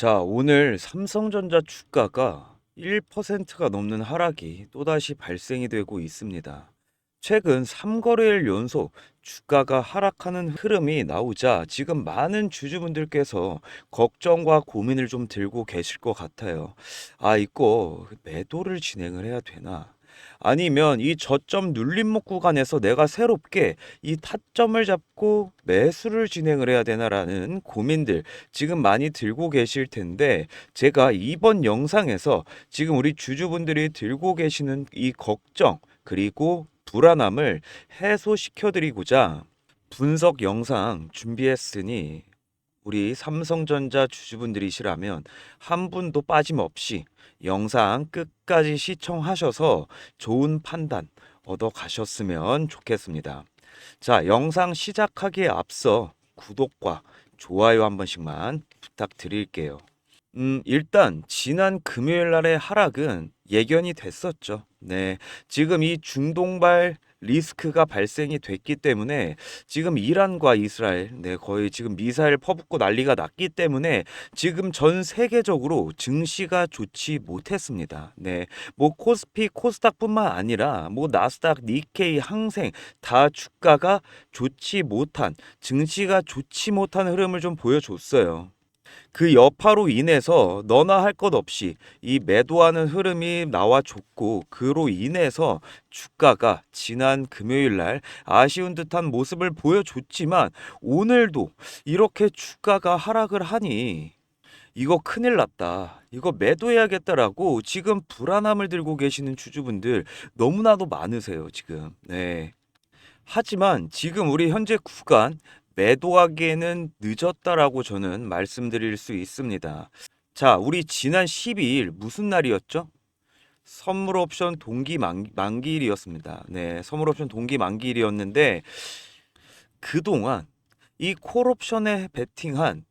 자, 오늘 삼성전자 주가가 1%가 넘는 하락이 또다시 발생이 되고 있습니다. 최근 3거래일 연속 주가가 하락하는 흐름이 나오자 지금 많은 주주분들께서 걱정과 고민을 좀 들고 계실 것 같아요. 아, 이거 매도를 진행을 해야 되나? 아니면 이 저점 눌림목 구간에서 내가 새롭게 이 타점을 잡고 매수를 진행을 해야 되나라는 고민들 지금 많이 들고 계실 텐데 제가 이번 영상에서 지금 우리 주주분들이 들고 계시는 이 걱정 그리고 불안함을 해소시켜 드리고자 분석 영상 준비했으니 우리 삼성전자 주주분들이시라면 한 분도 빠짐없이 영상 끝까지 시청하셔서 좋은 판단 얻어 가셨으면 좋겠습니다. 자, 영상 시작하기에 앞서 구독과 좋아요 한 번씩만 부탁드릴게요. 음, 일단 지난 금요일 날의 하락은 예견이 됐었죠. 네. 지금 이 중동발 리스크가 발생이 됐기 때문에 지금 이란과 이스라엘, 네, 거의 지금 미사일 퍼붓고 난리가 났기 때문에 지금 전 세계적으로 증시가 좋지 못했습니다. 네. 뭐 코스피, 코스닥뿐만 아니라 뭐 나스닥, 니케이, 항생 다 주가가 좋지 못한 증시가 좋지 못한 흐름을 좀 보여줬어요. 그 여파로 인해서 너나 할 것 없이 이 매도하는 흐름이 나와 줬고 그로 인해서 주가가 지난 금요일 날 아쉬운 듯한 모습을 보여줬지만 오늘도 이렇게 주가가 하락을 하니 이거 큰일 났다. 이거 매도해야겠다라고 지금 불안함을 들고 계시는 주주분들 너무나도 많으세요, 지금. 네. 하지만 지금 우리 현재 구간 매도하기에는 늦었다라고 저는 말씀드릴 수 있습니다. 자, 우리 지난 12일 무슨 날이었죠? 선물 옵션 동기 만, 만기일이었습니다. 네, 선물 옵션 동기 만기일이었는데 그동안 이 콜옵션에 베팅한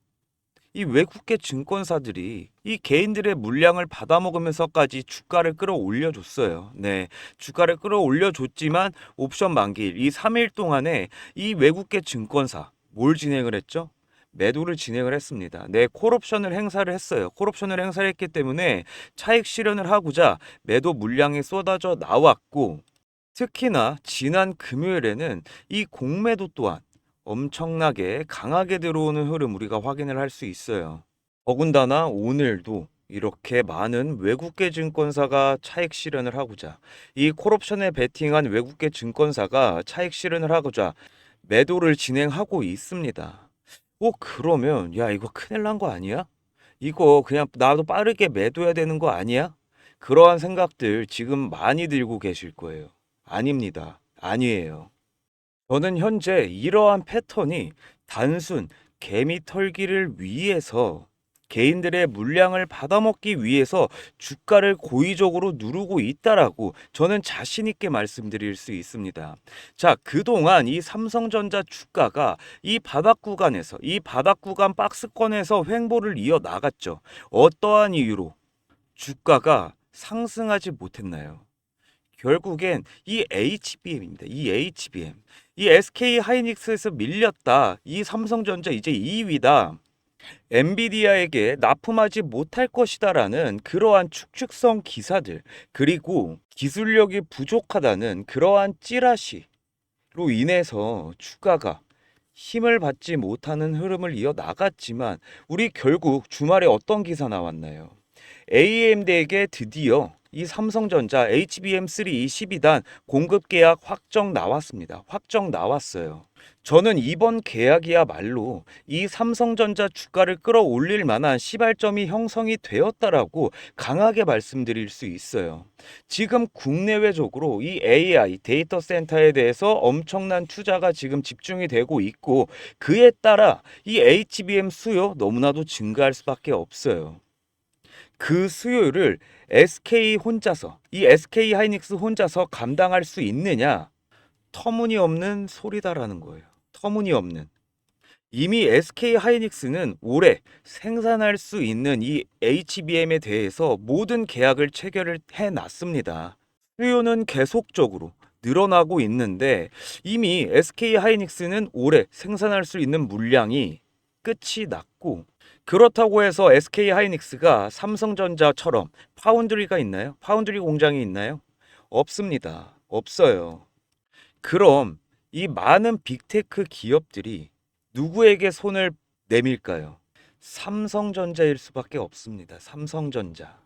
이 외국계 증권사들이 이 개인들의 물량을 받아먹으면서까지 주가를 끌어올려 줬어요. 네. 주가를 끌어올려 줬지만 옵션 만기일 이 3일 동안에 이 외국계 증권사 뭘 진행을 했죠? 매도를 진행을 했습니다. 네, 콜옵션을 행사를 했어요. 콜옵션을 행사를 했기 때문에 차익 실현을 하고자 매도 물량이 쏟아져 나왔고 특히나 지난 금요일에는 이 공매도 또한 엄청나게 강하게 들어오는 흐름 우리가 확인을 할 수 있어요. 더군다나 오늘도 이렇게 많은 외국계 증권사가 차익 실현을 하고자 이 콜옵션에 베팅한 외국계 증권사가 차익 실현을 하고자 매도를 진행하고 있습니다. 어 그러면 야 이거 큰일 난 거 아니야? 이거 그냥 나도 빠르게 매도해야 되는 거 아니야? 그러한 생각들 지금 많이 들고 계실 거예요. 아닙니다. 아니에요. 저는 현재 이러한 패턴이 단순 개미 털기를 위해서 개인들의 물량을 받아먹기 위해서 주가를 고의적으로 누르고 있다라고 저는 자신 있게 말씀드릴 수 있습니다. 자, 그동안 이 삼성전자 주가가 이 바닥 구간에서 이 바닥 구간 박스권에서 횡보를 이어 나갔죠. 어떠한 이유로 주가가 상승하지 못했나요? 결국엔 이 HBM입니다. 이 HBM. 이 SK 하이닉스에서 밀렸다. 이 삼성전자 이제 2위다. 엔비디아에게 납품하지 못할 것이다라는 그러한 축축성 기사들 그리고 기술력이 부족하다는 그러한 찌라시로 인해서 주가가 힘을 받지 못하는 흐름을 이어 나갔지만 우리 결국 주말에 어떤 기사 나왔나요? AMD에게 드디어 이 삼성전자 HBM3 12단 공급 계약 확정 나왔습니다. 확정 나왔어요. 저는 이번 계약이야말로 이 삼성전자 주가를 끌어올릴 만한 시발점이 형성이 되었다라고 강하게 말씀드릴 수 있어요. 지금 국내외적으로 이 AI 데이터 센터에 대해서 엄청난 투자가 지금 집중이 되고 있고 그에 따라 이 HBM 수요 너무나도 증가할 수밖에 없어요. 그 수요를 SK 혼자서 이 SK 하이닉스 혼자서 감당할 수 있느냐? 터무니없는 소리다라는 거예요. 터무니없는. 이미 SK 하이닉스는 올해 생산할 수 있는 이 HBM에 대해서 모든 계약을 체결을 해 놨습니다. 수요는 계속적으로 늘어나고 있는데 이미 SK 하이닉스는 올해 생산할 수 있는 물량이 끝이 났고 그렇다고 해서 SK 하이닉스가 삼성전자처럼 파운드리가 있나요? 파운드리 공장이 있나요? 없습니다. 없어요. 그럼 이 많은 빅테크 기업들이 누구에게 손을 내밀까요? 삼성전자일 수밖에 없습니다. 삼성전자.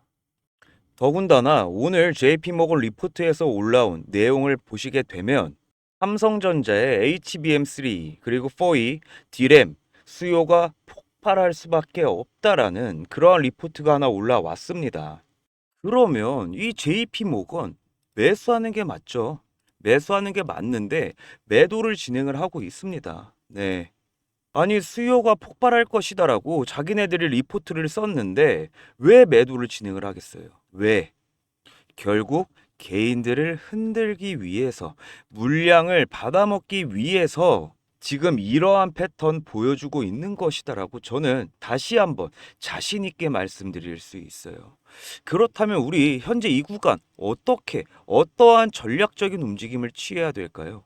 더군다나 오늘 JP모건 리포트에서 올라온 내용을 보시게 되면 삼성전자의 HBM3 그리고 4E, D램 수요가 폭 발할 수밖에 없다라는 그러한 리포트가 하나 올라왔습니다. 그러면 이 JP모건 매수하는 게 맞죠? 매수하는 게 맞는데 매도를 진행을 하고 있습니다. 네. 아니 수요가 폭발할 것이다라고 자기네들이 리포트를 썼는데 왜 매도를 진행을 하겠어요? 왜? 결국 개인들을 흔들기 위해서 물량을 받아먹기 위해서 지금 이러한 패턴 보여주고 있는 것이다라고 저는 다시 한번 자신 있게 말씀드릴 수 있어요. 그렇다면 우리 현재 이 구간 어떻게 어떠한 전략적인 움직임을 취해야 될까요?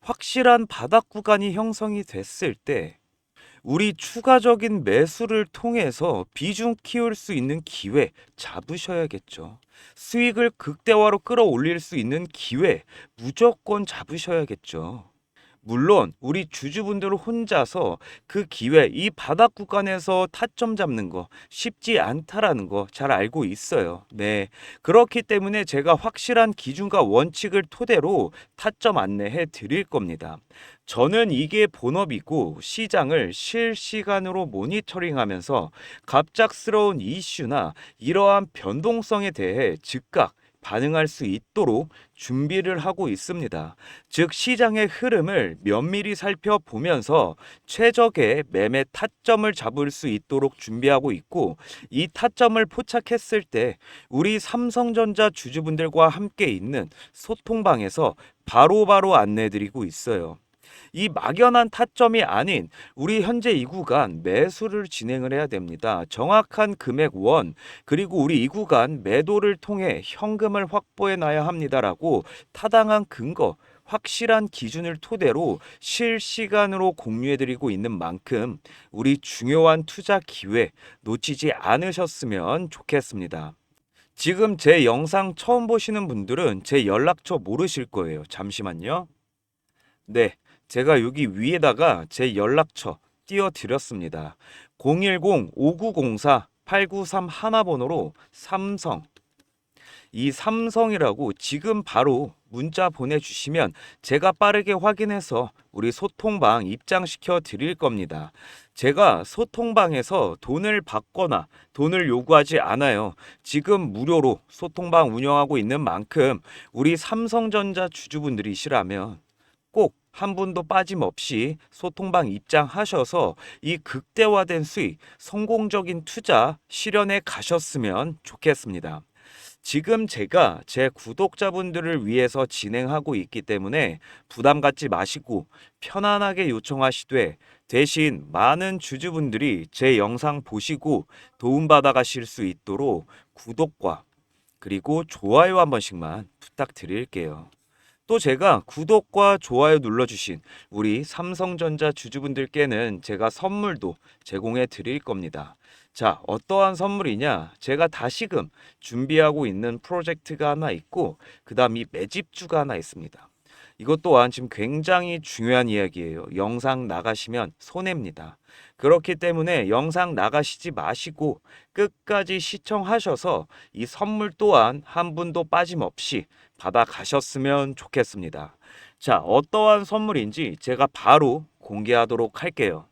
확실한 바닥 구간이 형성이 됐을 때 우리 추가적인 매수를 통해서 비중 키울 수 있는 기회 잡으셔야겠죠. 수익을 극대화로 끌어올릴 수 있는 기회 무조건 잡으셔야겠죠. 물론 우리 주주분들 혼자서 그 기회 이 바닥 구간에서 타점 잡는 거 쉽지 않다라는 거 잘 알고 있어요. 네. 그렇기 때문에 제가 확실한 기준과 원칙을 토대로 타점 안내해 드릴 겁니다. 저는 이게 본업이고 시장을 실시간으로 모니터링하면서 갑작스러운 이슈나 이러한 변동성에 대해 즉각 반응할 수 있도록 준비를 하고 있습니다. 즉 시장의 흐름을 면밀히 살펴보면서 최적의 매매 타점을 잡을 수 있도록 준비하고 있고 이 타점을 포착했을 때 우리 삼성전자 주주분들과 함께 있는 소통방에서 바로바로 안내드리고 있어요. 이 막연한 타점이 아닌 우리 현재 이 구간 매수를 진행을 해야 됩니다. 정확한 금액 원 그리고 우리 이 구간 매도를 통해 현금을 확보해 놔야 합니다라고 타당한 근거 확실한 기준을 토대로 실시간으로 공유해 드리고 있는 만큼 우리 중요한 투자 기회 놓치지 않으셨으면 좋겠습니다. 지금 제 영상 처음 보시는 분들은 제 연락처 모르실 거예요. 잠시만요. 네. 제가 여기 위에다가 제 연락처 띄워 드렸습니다. 010-5904-8931 하나번호로 삼성 이 삼성이라고 지금 바로 문자 보내주시면 제가 빠르게 확인해서 우리 소통방 입장시켜 드릴 겁니다. 제가 소통방에서 돈을 받거나 돈을 요구하지 않아요. 지금 무료로 소통방 운영하고 있는 만큼 우리 삼성전자 주주분들이시라면 꼭 한 분도 빠짐없이 소통방 입장하셔서 이 극대화된 수익, 성공적인 투자 실현해 가셨으면 좋겠습니다. 지금 제가 제 구독자분들을 위해서 진행하고 있기 때문에 부담 갖지 마시고 편안하게 요청하시되 대신 많은 주주분들이 제 영상 보시고 도움받아 가실 수 있도록 구독과 그리고 좋아요 한 번씩만 부탁드릴게요. 또 제가 구독과 좋아요 눌러주신 우리 삼성전자 주주분들께는 제가 선물도 제공해 드릴 겁니다. 자, 어떠한 선물이냐? 제가 다시금 준비하고 있는 프로젝트가 하나 있고, 그 다음 이 매집주가 하나 있습니다. 이것 또한 지금 굉장히 중요한 이야기예요. 영상 나가시면 손해입니다. 그렇기 때문에 영상 나가시지 마시고 끝까지 시청하셔서 이 선물 또한 한 분도 빠짐없이 받아 가셨으면 좋겠습니다. 자, 어떠한 선물인지 제가 바로 공개하도록 할게요.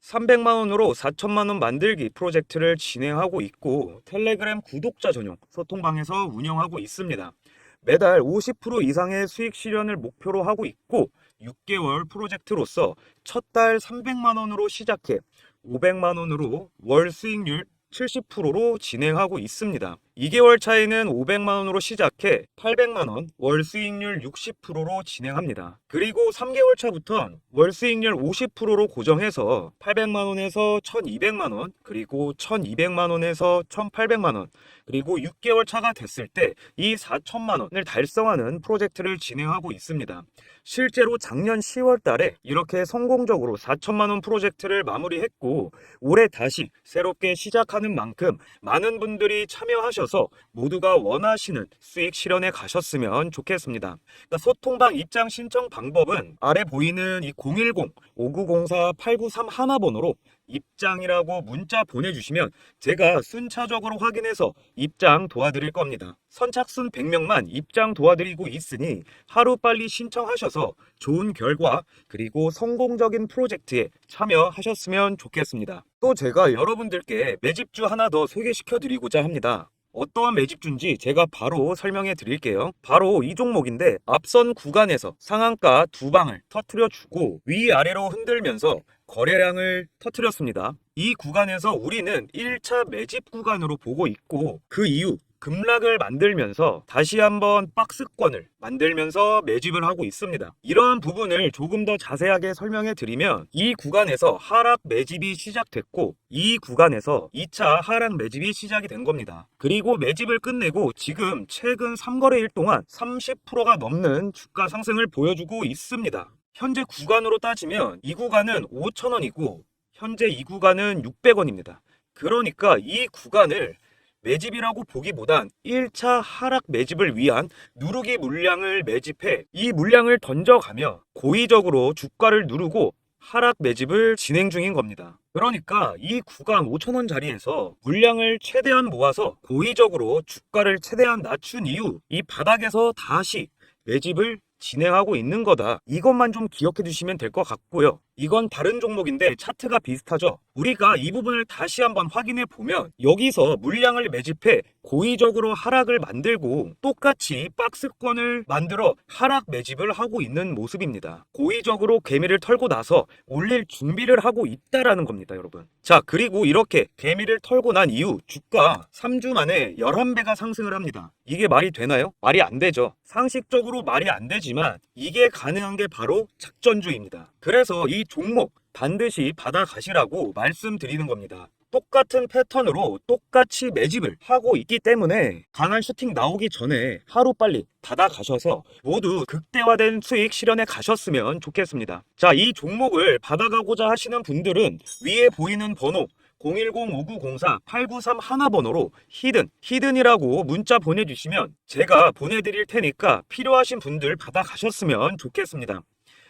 300만 원으로 4천만 원 만들기 프로젝트를 진행하고 있고 텔레그램 구독자 전용 소통방에서 운영하고 있습니다. 매달 50% 이상의 수익 실현을 목표로 하고 있고 6개월 프로젝트로서 첫 달 300만 원으로 시작해 500만 원으로 월 수익률 70%로 진행하고 있습니다. 2개월 차에는 500만 원으로 시작해 800만 원, 월 수익률 60%로 진행합니다. 그리고 3개월 차부터 월 수익률 50%로 고정해서 800만 원에서 1200만 원, 그리고 1200만 원에서 1800만 원, 그리고 6개월 차가 됐을 때 이 4천만 원을 달성하는 프로젝트를 진행하고 있습니다. 실제로 작년 10월 달에 이렇게 성공적으로 4천만 원 프로젝트를 마무리했고 올해 다시 새롭게 시작하는 만큼 많은 분들이 참여하셔서 모두가 원하시는 수익 실현에 가셨으면 좋겠습니다. 그러니까 소통방 입장 신청 방법은 아래 보이는 이 010-5904-893 하나번호로 입장이라고 문자 보내주시면 제가 순차적으로 확인해서 입장 도와드릴 겁니다. 선착순 100명만 입장 도와드리고 있으니 하루빨리 신청하셔서 좋은 결과 그리고 성공적인 프로젝트에 참여하셨으면 좋겠습니다. 또 제가 여러분들께 매집주 하나 더 소개시켜 드리고자 합니다. 어떠한 매집주인지 제가 바로 설명해 드릴게요. 바로 이 종목인데 앞선 구간에서 상한가 두 방을 터트려 주고 위아래로 흔들면서 거래량을 터트렸습니다. 이 구간에서 우리는 1차 매집 구간으로 보고 있고 그 이후 급락을 만들면서 다시 한번 박스권을 만들면서 매집을 하고 있습니다. 이러한 부분을 조금 더 자세하게 설명해 드리면 이 구간에서 하락 매집이 시작됐고 이 구간에서 2차 하락 매집이 시작이 된 겁니다. 그리고 매집을 끝내고 지금 최근 3거래일 동안 30%가 넘는 주가 상승을 보여주고 있습니다. 현재 구간으로 따지면 이 구간은 5,000원이고 현재 이 구간은 600원입니다. 그러니까 이 구간을 매집이라고 보기보단 1차 하락 매집을 위한 누르기 물량을 매집해 이 물량을 던져가며 고의적으로 주가를 누르고 하락 매집을 진행 중인 겁니다. 그러니까 이 구간 5천원 자리에서 물량을 최대한 모아서 고의적으로 주가를 최대한 낮춘 이후 이 바닥에서 다시 매집을 진행하고 있는 거다. 이것만 좀 기억해 두시면 될 것 같고요. 이건 다른 종목인데 차트가 비슷하죠. 우리가 이 부분을 다시 한번 확인해 보면 여기서 물량을 매집해 고의적으로 하락을 만들고 똑같이 박스권을 만들어 하락 매집을 하고 있는 모습입니다. 고의적으로 개미를 털고 나서 올릴 준비를 하고 있다라는 겁니다, 여러분. 자, 그리고 이렇게 개미를 털고 난 이후 주가 3주 만에 11배가 상승을 합니다. 이게 말이 되나요? 말이 안 되죠. 상식적으로 말이 안 되지만 이게 가능한 게 바로 작전주의입니다. 그래서 이 종목 반드시 받아가시라고 말씀드리는 겁니다. 똑같은 패턴으로 똑같이 매집을 하고 있기 때문에 강한 슈팅 나오기 전에 하루빨리 받아가셔서 모두 극대화된 수익 실현에 가셨으면 좋겠습니다. 자, 이 종목을 받아가고자 하시는 분들은 위에 보이는 번호 010-5904-893 하나번호로 히든, 히든이라고 문자 보내주시면 제가 보내드릴 테니까 필요하신 분들 받아가셨으면 좋겠습니다.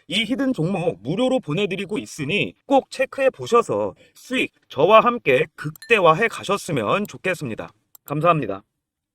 이 히든 종목 무료로 보내드리고 있으니 꼭 체크해 보셔서 수익 저와 함께 극대화해 가셨으면 좋겠습니다. 감사합니다.